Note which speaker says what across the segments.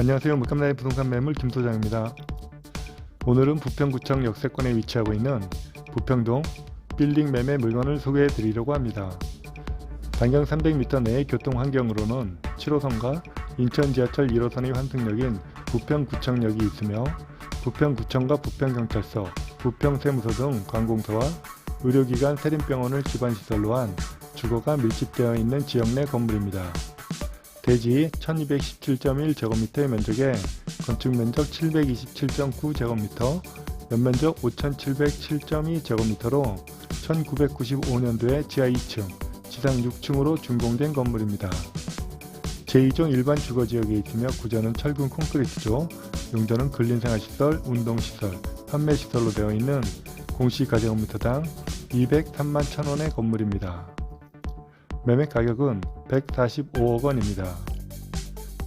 Speaker 1: 안녕하세요. 물감나의 부동산 매물 김소장입니다. 오늘은 부평구청 역세권에 위치하고 있는 부평동 빌딩 매매 물건을 소개해 드리려고 합니다. 반경 300m 내의 교통 환경으로는 7호선과 인천 지하철 1호선의 환승역인 부평구청역이 있으며 부평구청과 부평경찰서, 부평세무서 등 관공서와 의료기관 세림병원을 기반시설로 한 주거가 밀집되어 있는 지역 내 건물입니다. 대지 1217.1제곱미터의 면적에 건축 면적 727.9제곱미터, 연면적 5707.2제곱미터로 1995년도에 지하 2층, 지상 6층으로 준공된 건물입니다. 제2종 일반 주거지역에 있으며 구조는 철근 콘크리트죠. 용도는 근린생활시설, 운동시설, 판매시설로 되어 있는 공시가제곱미터당 203만 천원의 건물입니다. 매매 가격은 145억 원입니다.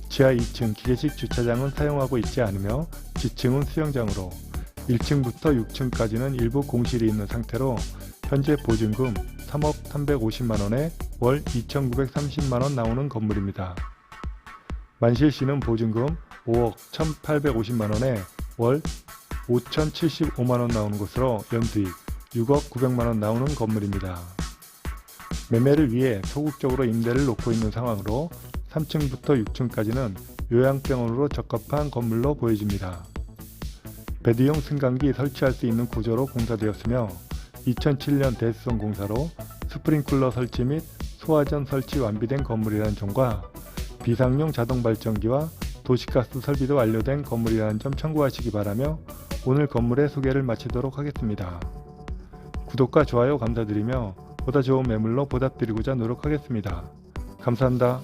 Speaker 1: 지하 2층 기계식 주차장은 사용하고 있지 않으며 지층은 수영장으로 1층부터 6층까지는 일부 공실이 있는 상태로 현재 보증금 3억 350만 원에 월 2,930만 원 나오는 건물입니다. 만실시는 보증금 5억 1,850만 원에 월 5,075만 원 나오는 것으로 연수익 6억 900만 원 나오는 건물입니다. 매매를 위해 소극적으로 임대를 놓고 있는 상황으로 3층부터 6층까지는 요양병원으로 적합한 건물로 보여집니다. 베드용 승강기 설치할 수 있는 구조로 공사되었으며 2007년 대수성 공사로 스프링클러 설치 및 소화전 설치 완비된 건물이라는 점과 비상용 자동 발전기와 도시가스 설비도 완료된 건물이라는 점 참고하시기 바라며 오늘 건물의 소개를 마치도록 하겠습니다. 구독과 좋아요 감사드리며 보다 좋은 매물로 보답드리고자 노력하겠습니다. 감사합니다.